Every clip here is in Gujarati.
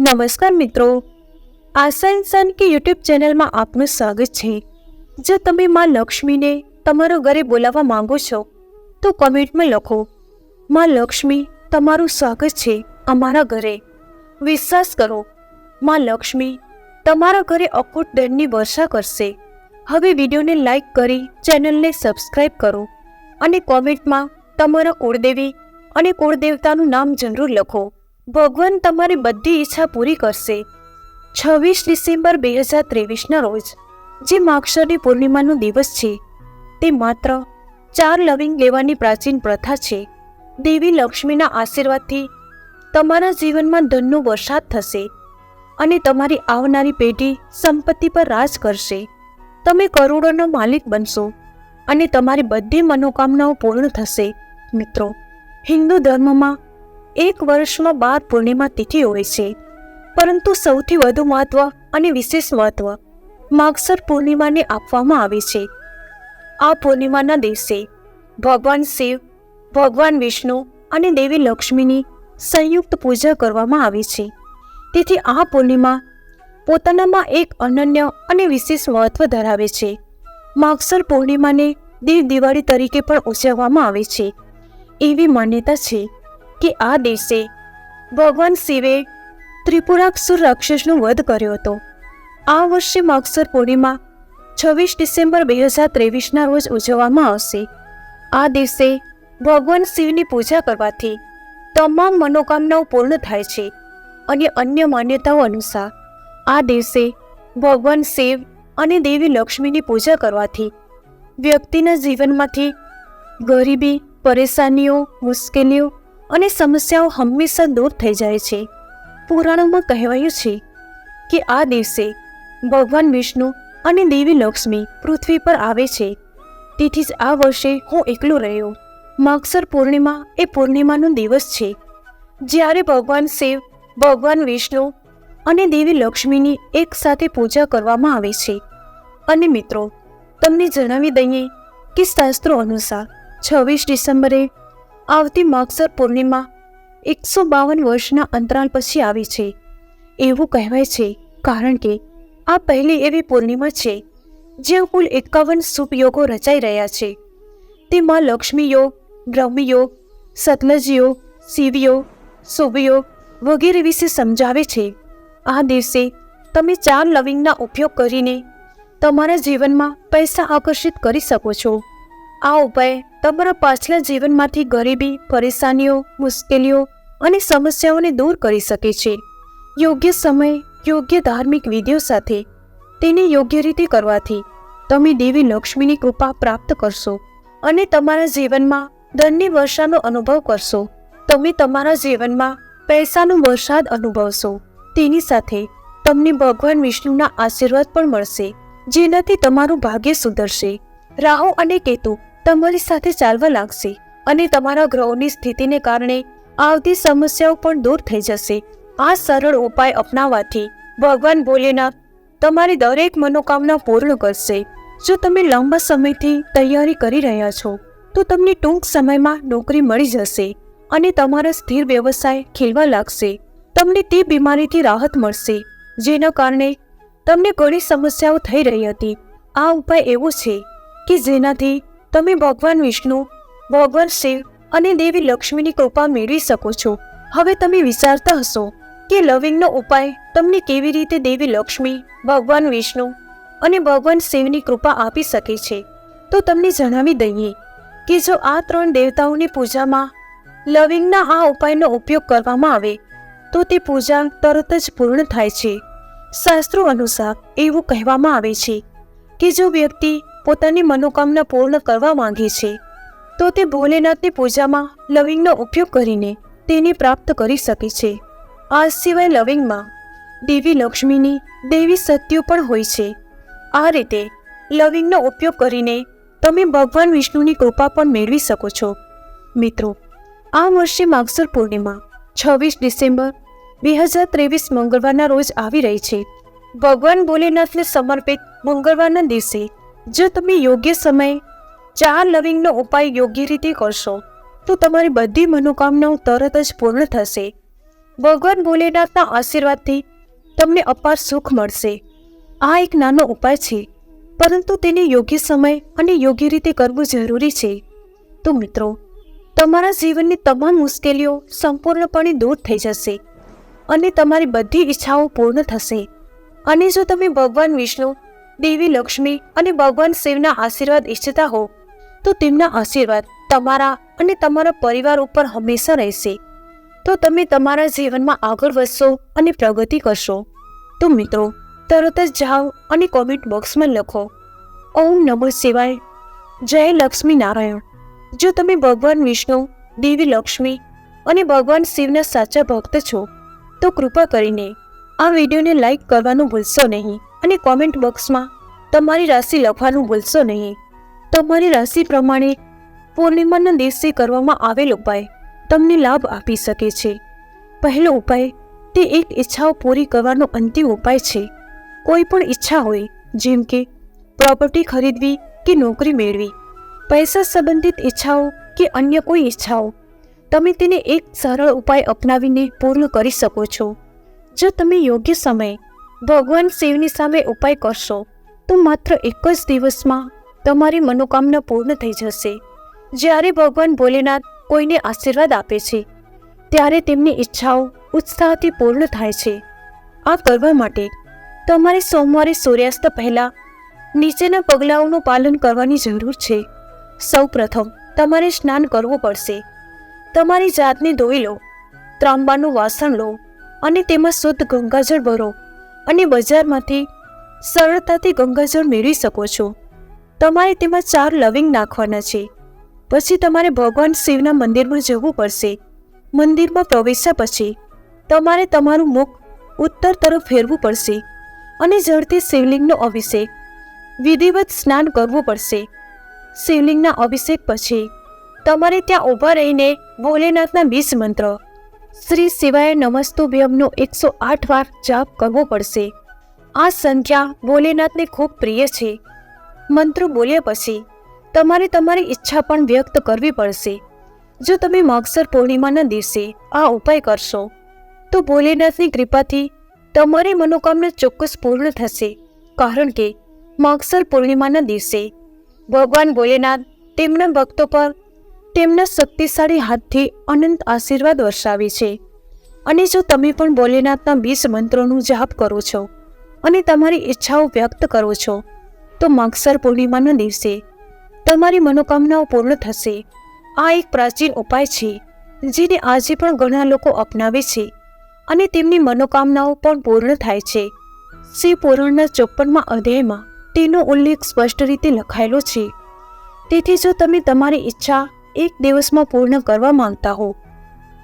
નમસ્કાર મિત્રો. આશા સન કે યુટ્યુબ ચેનલમાં આપનું સ્વાગત છે. જો તમે માં લક્ષ્મીને તમારો ઘરે બોલાવવા માંગો છો, તો કમેન્ટમાં લખો. માં લક્ષ્મી, તમારું સ્વાગત છે અમારા ઘરે. વિશ્વાસ કરો, માં લક્ષ્મી, તમારા ઘરે અકૂટ દંડની વર્ષા કરશે. હવે વિડીયોને લાઈક કરી ચેનલને સબસ્ક્રાઈબ કરો અને કોમેન્ટમાં તમારા કુળદેવી અને કુળદેવતાનું નામ જરૂર લખો. ભગવાન તમારી બધી ઈચ્છા પૂરી કરશે. છવ્વીસ ડિસેમ્બર બે હજાર ત્રેવીસના રોજ, જે માક્ષરની પૂર્ણિમાનો દિવસ છે, તે માત્ર ચાર લવિંગ લેવાની પ્રાચીન પ્રથા છે. દેવી લક્ષ્મીના આશીર્વાદથી તમારા જીવનમાં ધનનો વરસાદ થશે અને તમારી આવનારી પેઢી સંપત્તિ પર રાજ કરશે. તમે કરોડોનો માલિક બનશો અને તમારી બધી મનોકામનાઓ પૂર્ણ થશે. મિત્રો, હિન્દુ ધર્મમાં એક વર્ષમાં બાર પૂર્ણિમા તિથિ હોય છે. પરંતુ સૌથી વધુ મહત્વ અને વિશેષ મહત્વ માગસર પૂર્ણિમાને આપવામાં આવે છે. આ પૂર્ણિમાના દિવસે ભગવાન શિવ, ભગવાન વિષ્ણુ અને દેવી લક્ષ્મીની સંયુક્ત પૂજા કરવામાં આવે છે. તેથી આ પૂર્ણિમા પોતાનામાં એક અનન્ય અને વિશેષ મહત્વ ધરાવે છે. માગસર પૂર્ણિમાને દેવ દિવાળી તરીકે પણ ઉજવવામાં આવે છે. એવી માન્યતા છે. કે આ દિવસે ભગવાન શિવે ત્રિપુરાક્ષુર રાક્ષસનો વધ કર્યો હતો. આ વર્ષે માગસર પૂર્ણિમા છવ્વીસ ડિસેમ્બર બે હજાર ત્રેવીસના રોજ ઉજવવામાં આવશે. આ દિવસે ભગવાન શિવની પૂજા કરવાથી તમામ મનોકામનાઓ પૂર્ણ થાય છે અને અન્ય માન્યતાઓ અનુસાર આ દિવસે ભગવાન શિવ અને દેવી લક્ષ્મીની પૂજા કરવાથી વ્યક્તિના જીવનમાંથી ગરીબી, પરેશાનીઓ, મુશ્કેલીઓ અને સમસ્યાઓ હંમેશા દૂર થઈ જાય છે. પુરાણોમાં કહેવાયું છે કે આ દિવસે ભગવાન વિષ્ણુ અને દેવી લક્ષ્મી પૃથ્વી પર આવે છે. તેથી જ આ વર્ષે હું એકલો રહ્યો. માગસર પૂર્ણિમા એ પૂર્ણિમાનો દિવસ છે. જ્યારે ભગવાન શિવ, ભગવાન વિષ્ણુ અને દેવી લક્ષ્મીની એકસાથે પૂજા કરવામાં આવે છે. અને મિત્રો, તમને જણાવી દઈએ કે શાસ્ત્રો અનુસાર છવ્વીસ ડિસેમ્બરે આવતી માગસર પૂર્ણિમા એકસો બાવન વર્ષના અંતરાલ પછી આવી છે. એવું કહેવાય છે કારણ કે આ પહેલી એવી પૂર્ણિમા છે જ્યાં કુલ એકાવન સુપયોગો રચાઈ રહ્યા છે. તેમાં લક્ષ્મી યોગ બ્રહ્મ યોગ સતલજ યોગ શિવ યોગ શુભ યોગ વગેરે વિશે સમજાવે છે. આ દિવસે તમે ચાર લવિંગના ઉપયોગ કરીને તમારા જીવનમાં પૈસા આકર્ષિત કરી શકો છો. આ ઉપાય તમારા પાછલા જીવનમાંથી ગરીબી, પરેશાનીઓ, મુશ્કેલીઓ અને સમસ્યાઓને દૂર કરી શકે છે. યોગ્ય સમય, યોગ્ય ધાર્મિક વિધિઓ સાથે તેને યોગ્ય રીતે કરવાથી તમે દેવી લક્ષ્મીની કૃપા પ્રાપ્ત કરશો અને તમારા જીવનમાં ધનની વર્ષાનો અનુભવ કરશો. તમે તમારા જીવનમાં પૈસાનો વરસાદ અનુભવશો. તેની સાથે તમને ભગવાન વિષ્ણુના આશીર્વાદ પણ મળશે, જેનાથી તમારું ભાગ્ય સુધરશે. રાહુ અને કેતુ તમારી સાથે ચાલવા લાગશે અને તમારા ગ્રહોની સ્થિતિને કારણે આવતી સમસ્યાઓ પણ દૂર થઈ જશે. આ સરળ ઉપાય અપનાવવાથી ભગવાન ભોલેનાથ તમારી દરેક મનોકામના પૂર્ણ કરશે. જો તમે લાંબા સમયથી તૈયારી કરી રહ્યા છો, તો તમને ટૂંક સમયમાં નોકરી મળી જશે અને તમારા સ્થિર વ્યવસાય ખીલવા લાગશે. તમને તે બીમારીથી રાહત મળશે, જેના કારણે તમને ઘણી સમસ્યાઓ થઈ રહી હતી. આ ઉપાય એવો છે કે જેનાથી તમે ભગવાન વિષ્ણુ, ભગવાન શિવ અને દેવી લક્ષ્મીની કૃપા મેળવી શકો છો. હવે તમે વિચારતા હશો કે લવિંગનો ઉપાય તમને કેવી રીતે દેવી લક્ષ્મી, ભગવાન વિષ્ણુ અને ભગવાન શિવની કૃપા આપી શકે છે? તો તમને જણાવી દઈએ કે જો આ ત્રણ દેવતાઓની પૂજામાં લવિંગના આ ઉપાયનો ઉપયોગ કરવામાં આવે, તો તે પૂજા તરત જ પૂર્ણ થાય છે. શાસ્ત્રો અનુસાર એવું કહેવામાં આવે છે કે જો વ્યક્તિ પોતાની મનોકામના પૂર્ણ કરવા માંગે છે. તો તે ભોલેનાથની પૂજામાં લવિંગનો ઉપયોગ કરીને તેને પ્રાપ્ત કરી શકે છે. આ સિવાય લવિંગમાં દેવી લક્ષ્મીની દેવી સત્યો પણ હોય છે. આ રીતે લવિંગનો ઉપયોગ કરીને તમે ભગવાન વિષ્ણુની કૃપા પણ મેળવી શકો છો. મિત્રો, આ વર્ષે માગસર પૂર્ણિમા છવ્વીસ ડિસેમ્બર બે હજાર ત્રેવીસ મંગળવારના રોજ આવી રહી છે. ભગવાન ભોલેનાથને સમર્પિત મંગળવારના દિવસે જો તમે યોગ્ય સમયે ચાર લવિંગનો ઉપાય યોગ્ય રીતે કરશો, તો તમારી બધી મનોકામનાઓ તરત જ પૂર્ણ થશે. ભગવાન ભોલેનાથના આશીર્વાદથી તમને અપાર સુખ મળશે. આ એક નાનો ઉપાય છે, પરંતુ તેને યોગ્ય સમય અને યોગ્ય રીતે કરવું જરૂરી છે. તો મિત્રો, તમારા જીવનની તમામ મુશ્કેલીઓ સંપૂર્ણપણે દૂર થઈ જશે અને તમારી બધી ઈચ્છાઓ પૂર્ણ થશે. અને જો તમે ભગવાન વિષ્ણુ દેવી લક્ષ્મી અને ભગવાન શિવના આશીર્વાદ ઈચ્છતા હો, તો તેમના આશીર્વાદ તમારા અને તમારા પરિવાર ઉપર હંમેશા રહેશે. તો તમે તમારા જીવનમાં આગળ વધશો અને પ્રગતિ કરશો. તો મિત્રો, તરત જ જાઓ અને કોમેન્ટ બોક્સમાં લખો. ઓમ નમો શિવાય. જય લક્ષ્મી નારાયણ જો તમે ભગવાન વિષ્ણુ, દેવી લક્ષ્મી અને ભગવાન શિવના સાચા ભક્ત છો, તો કૃપા કરીને આ વિડીયોને લાઈક કરવાનું ભૂલશો નહીં. અને કોમેન્ટ બોક્સમાં તમારી રાશિ લખવાનું ભૂલશો નહીં. તમારી રાશિ પ્રમાણે પૂર્ણિમાના દિવસે કરવામાં આવેલ ઉપાય તમને લાભ આપી શકે છે. પહેલો ઉપાય, તે એક ઈચ્છાઓ પૂરી કરવાનો અંતિમ ઉપાય છે. કોઈ પણ ઈચ્છા હોય, જેમ કે પ્રોપર્ટી ખરીદવી કે નોકરી મેળવી, પૈસા સંબંધિત ઈચ્છાઓ કે અન્ય કોઈ ઈચ્છાઓ, તમે તેને એક સરળ ઉપાય અપનાવીને પૂર્ણ કરી શકો છો. જો તમે યોગ્ય સમયે ભગવાન શિવની સામે ઉપાય કરશો. તો માત્ર એક જ દિવસમાં તમારી મનોકામના પૂર્ણ થઈ જશે. જ્યારે ભગવાન ભોલેનાથ કોઈને આશીર્વાદ આપે છે, ત્યારે તેમની ઈચ્છાઓ ઉત્સાહથી પૂર્ણ થાય છે. આ કરવા માટે તમારે સોમવારે સૂર્યાસ્ત પહેલાં નીચેના પગલાઓનું પાલન કરવાની જરૂર છે. સૌપ્રથમ તમારે સ્નાન કરવું પડશે. તમારી જાતને ધોઈ લો, ત્રાંબાનું વાસણ લો અને તેમાં શુદ્ધ ગંગાજળ ભરો. અને બજારમાંથી સરળતાથી ગંગાજળ મેળવી શકો છો. તમારે તેમાં ચાર લવિંગ નાખવાના છે. પછી તમારે ભગવાન શિવના મંદિરમાં જવું પડશે. મંદિરમાં પ્રવેશ્યા પછી તમારે તમારું મુખ ઉત્તર તરફ ફેરવું પડશે અને જળથી શિવલિંગનો અભિષેક, વિધિવત સ્નાન કરવું પડશે. શિવલિંગના અભિષેક પછી તમારે ત્યાં ઊભા રહીને ભોલેનાથના બીજ મંત્ર શ્રી શિવાય નમસ્તુભ્યમનો એકસો આઠ વાર જાપ કરવો પડશે. આ સંખ્યા ભોલેનાથને ખૂબ પ્રિય છે. મંત્ર બોલ્યા પછી, તમારે તમારી ઈચ્છા પણ વ્યક્ત કરવી પડશે. જો તમે મગસર પૂર્ણિમાના દિવસે આ ઉપાય કરશો, તો ભોલેનાથની કૃપાથી તમારી મનોકામના ચોક્કસ પૂર્ણ થશે. કારણ કે મગસર પૂર્ણિમાના દિવસે ભગવાન ભોલેનાથ તેમના ભક્તો પર તેમના શક્તિશાળી હાથથી અનંત આશીર્વાદ વર્ષાવે છે. અને જો તમે પણ ભોલેનાથના બીસ મંત્રોનું જાપ કરો છો અને તમારી ઈચ્છાઓ વ્યક્ત કરો છો, તો માગસર પૂર્ણિમાના દિવસે તમારી મનોકામનાઓ પૂર્ણ થશે. આ એક પ્રાચીન ઉપાય છે, જેને આજે પણ ઘણા લોકો અપનાવે છે અને તેમની મનોકામનાઓ પણ પૂર્ણ થાય છે. શ્રી પુરાણના ચોપ્પનમાં અધ્યાયમાં તેનો ઉલ્લેખ સ્પષ્ટ રીતે લખાયેલો છે. તેથી જો તમે તમારી ઈચ્છા એક દિવસમાં પૂર્ણ કરવા માંગતા હો.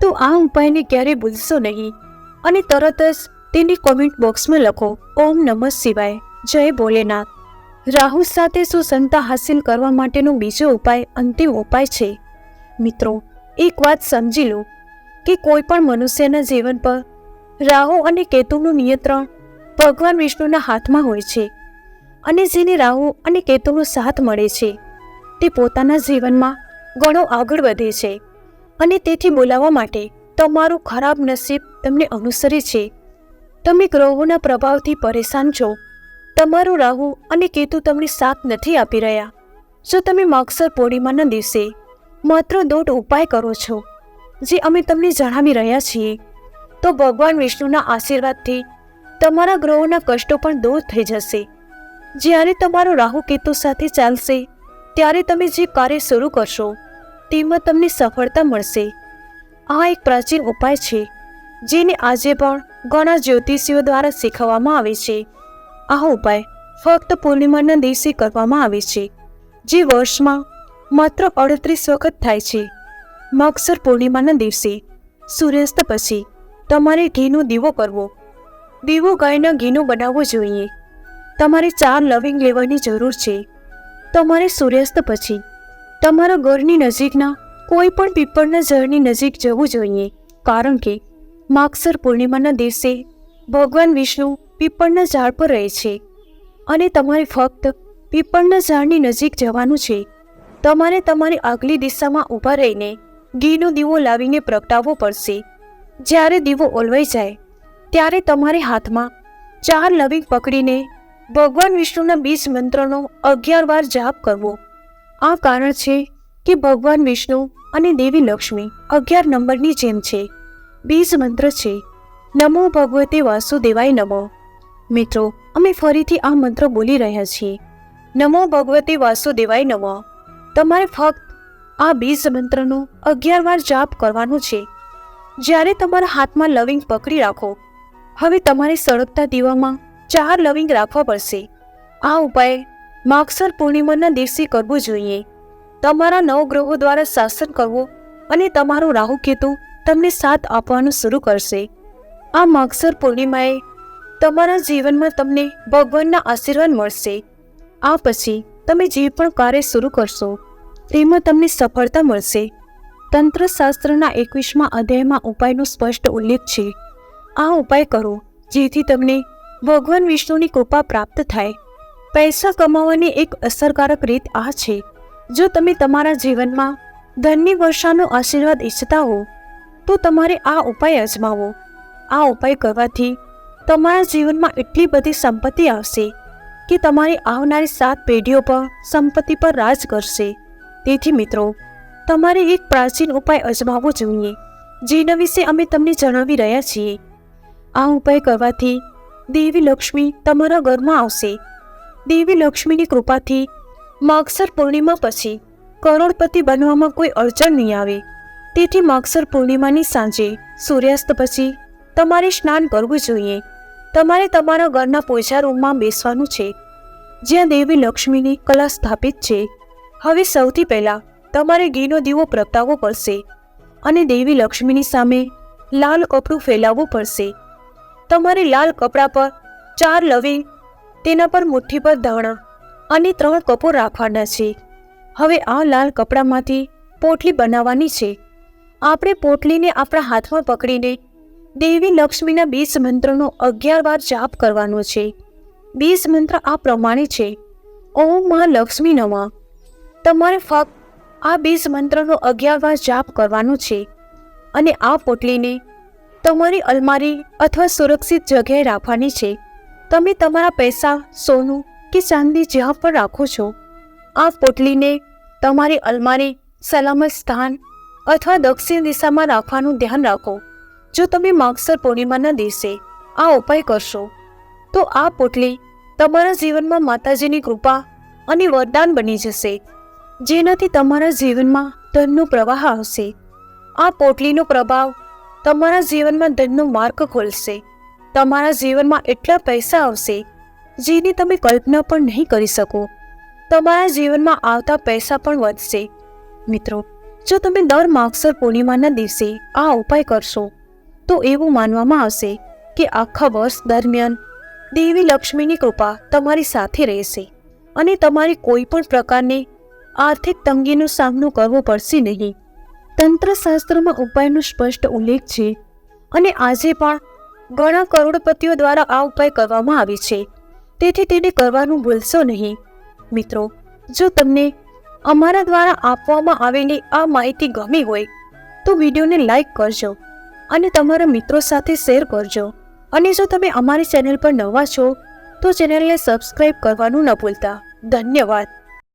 તો આ ઉપાયને ક્યારેય ભૂલશો નહીં. અને તરત જ તેની કોમેન્ટ બોક્સમાં લખો, ઓમ નમઃ શિવાય. જય ભોલેનાથ. રાહુ સાથે સુસંતા હાસિલ કરવા માટેનો બીજો ઉપાય અંતિમ ઉપાય છે. મિત્રો, એક વાત સમજી લો, કે કોઈ પણ મનુષ્યના જીવન પર રાહુ અને કેતુનું નિયંત્રણ ભગવાન વિષ્ણુના હાથમાં હોય છે. અને જેને રાહુ અને કેતુનો સાથ મળે છે, તે પોતાના જીવનમાં ઘણો આગળ વધે છે. અને તેથી બોલાવવા માટે તમારું ખરાબ નસીબ તમને અનુસરે છે. તમે ગ્રહોના પ્રભાવથી પરેશાન છો. તમારું રાહુ અને કેતુ તમને સાથ નથી આપી રહ્યા. જો તમે માગસર પૂર્ણિમાના દિવસે માત્ર દોઢ ઉપાય કરો છો. જે અમે તમને જણાવી રહ્યા છીએ. તો ભગવાન વિષ્ણુના આશીર્વાદથી તમારા ગ્રહોના કષ્ટો પણ દૂર થઈ જશે. જ્યારે તમારો રાહુ કેતુ સાથે ચાલશે ત્યારે તમે જે કાર્ય શરૂ કરશો, તેમાં તમને સફળતા મળશે. આ એક પ્રાચીન ઉપાય છે, જેને આજે પણ ઘણા જ્યોતિષીઓ દ્વારા શીખવવામાં આવે છે. આ ઉપાય ફક્ત પૂર્ણિમાના દિવસે કરવામાં આવે છે, જે વર્ષમાં માત્ર અડત્રીસ વખત થાય છે. મગસર પૂર્ણિમાના દિવસે સૂર્યાસ્ત પછી તમારે ઘીનો દીવો કરવો. દીવો ગાયના ઘીનો બનાવવો જોઈએ. તમારે ચાર લવિંગ લેવાની જરૂર છે. તમારે સૂર્યાસ્ત પછી તમારા ઘરની નજીકના કોઈ પણ પીપળના ઝાડની નજીક જવું જોઈએ. કારણ કે માગસર પૂર્ણિમાના દિવસે ભગવાન વિષ્ણુ પીપળના ઝાડ પર રહે છે અને તમારે ફક્ત પીપળના ઝાડની નજીક જવાનું છે. તમારે તમારી આગલી દિશામાં ઊભા રહીને ઘીનો દીવો લાવીને પ્રગટાવવો પડશે. જ્યારે દીવો ઓલવાઈ જાય, ત્યારે તમારે હાથમાં ચાર લવિંગ પકડીને ભગવાન વિષ્ણુના બીજ મંત્રનો અગિયાર વાર જાપ કરવો. આ કારણ છે કે ભગવાન વિષ્ણુ અને દેવી લક્ષ્મી અગિયાર નંબરની જેમ છે. બીજ મંત્ર છે, નમો ભગવતે વાસુદેવાય નમો. મિત્રો, અમે ફરીથી આ મંત્ર બોલી રહ્યા છીએ. નમો ભગવતે વાસુદેવાય નમો. તમારે ફક્ત આ બીજ મંત્રનો અગિયાર વાર જાપ કરવાનો છે. જ્યારે તમારા હાથમાં લવિંગ પકડી રાખો, હવે તમારે સળગતા દીવામાં ચાર લવિંગ રાખવા પડશે. આ ઉપાય માગસર પૂર્ણિમાના દિવસે કરવો જોઈએ. તમારા નવગ્રહો દ્વારા શાસન કરવું અને તમારો રાહુ કેતુ તમને સાથ આપવાનું શરૂ કરશે. આ માગસર પૂર્ણિમાએ તમારા જીવનમાં તમને ભગવાનના આશીર્વાદ મળશે. આ પછી તમે જે પણ કાર્ય શરૂ કરશો, તેમાં તમને સફળતા મળશે. તંત્રશાસ્ત્રના એકવીસમાં અધ્યાયમાં ઉપાયનો સ્પષ્ટ ઉલ્લેખ છે. આ ઉપાય કરો, જેથી તમને ભગવાન વિષ્ણુની કૃપા પ્રાપ્ત થાય. પૈસા કમાવાની એક અસરકારક રીત આ છે. જો તમે તમારા જીવનમાં ધનની વર્ષાનો આશીર્વાદ ઈચ્છતા હો, તો તમારે આ ઉપાય અજમાવો. આ ઉપાય કરવાથી તમારા જીવનમાં એટલી બધી સંપત્તિ આવશે કે તમારી આવનારી સાત પેઢીઓ પર સંપત્તિ પર રાજ કરશે. તેથી મિત્રો, તમારે એક પ્રાચીન ઉપાય અજમાવવો જોઈએ, જેના વિશે અમે તમને જણાવી રહ્યા છીએ. આ ઉપાય કરવાથી દેવી લક્ષ્મી તમારા ઘરમાં આવશે. દેવી લક્ષ્મીની કૃપાથી માગસર પૂર્ણિમા પછી કરોડપતિ બનવામાં કોઈ અડચણ નહીં આવે. તેથી માગસર પૂર્ણિમાની સાંજે સૂર્યાસ્ત પછી તમારે સ્નાન કરવું જોઈએ. તમારે તમારા ઘરના પૂજા રૂમમાં બેસવાનું છે. જ્યાં દેવી લક્ષ્મીની કલા સ્થાપિત છે. હવે સૌથી પહેલાં તમારે ઘીનો દીવો પ્રગટાવવો પડશે અને દેવી લક્ષ્મીની સામે લાલ કપડું ફેલાવવું પડશે. તમારે લાલ કપડા પર ચાર લવિંગ, તેના પર મુઠ્ઠી પર ધાણા અને ત્રણ કપૂર રાખવાના છે. હવે આ લાલ કપડામાંથી પોટલી બનાવવાની છે. આપણે પોટલીને આપણા હાથમાં પકડીને દેવી લક્ષ્મીના બીજ મંત્રનો અગિયાર વાર જાપ કરવાનો છે. બીજ મંત્ર આ પ્રમાણે છે. ઓમમાં લક્ષ્મી નમઃ. તમારે ફક્ત આ બીજ મંત્રનો અગિયાર વાર જાપ કરવાનો છે અને આ પોટલીને તમારી અલમારી અથવા સુરક્ષિત જગ્યાએ રાખવાની છે. તમે તમારા પૈસા, સોનું કે ચાંદી જ્યાં પણ રાખો છો. આ પોટલીને તમારી અલમારી, સલામત સ્થાન અથવા દક્ષિણ દિશામાં રાખવાનું ધ્યાન રાખો. જો તમે માગસર પૂર્ણિમાના દિવસે આ ઉપાય કરશો, તો આ પોટલી તમારા જીવનમાં માતાજીની કૃપા અને વરદાન બની જશે. જેનાથી તમારા જીવનમાં ધનનો પ્રવાહ આવશે. આ પોટલીનો પ્રભાવ તમારા જીવનમાં ધનનો માર્ગ ખોલશે. તમારા જીવનમાં એટલા પૈસા આવશે, જેની તમે કલ્પના પણ નહીં કરી શકો. તમારા જીવનમાં આવતા પૈસા પણ વધશે. મિત્રો, જો તમે દર માગસર પૂર્ણિમાના દિવસે આ ઉપાય કરશો, તો એવું માનવામાં આવશે કે આખા વર્ષ દરમિયાન દેવી લક્ષ્મીની કૃપા તમારી સાથે રહેશે અને તમારી કોઈ પણ પ્રકારની આર્થિક તંગીનો સામનો કરવો પડશે નહીં. તંત્રશાસ્ત્રમાં ઉપાયનો સ્પષ્ટ ઉલ્લેખ છે અને આજે પણ ઘણા કરોડપતિઓ દ્વારા આ ઉપાય કરવામાં આવે છે. તેથી તેને કરવાનું ભૂલશો નહીં. મિત્રો, જો તમને અમારા દ્વારા આપવામાં આવેલી આ માહિતી ગમી હોય, તો વિડીયોને લાઈક કરજો અને તમારા મિત્રો સાથે શેર કરજો. અને જો તમે અમારી ચેનલ પર નવા છો, તો ચેનલને સબસ્ક્રાઈબ કરવાનું ન ભૂલતા. ધન્યવાદ.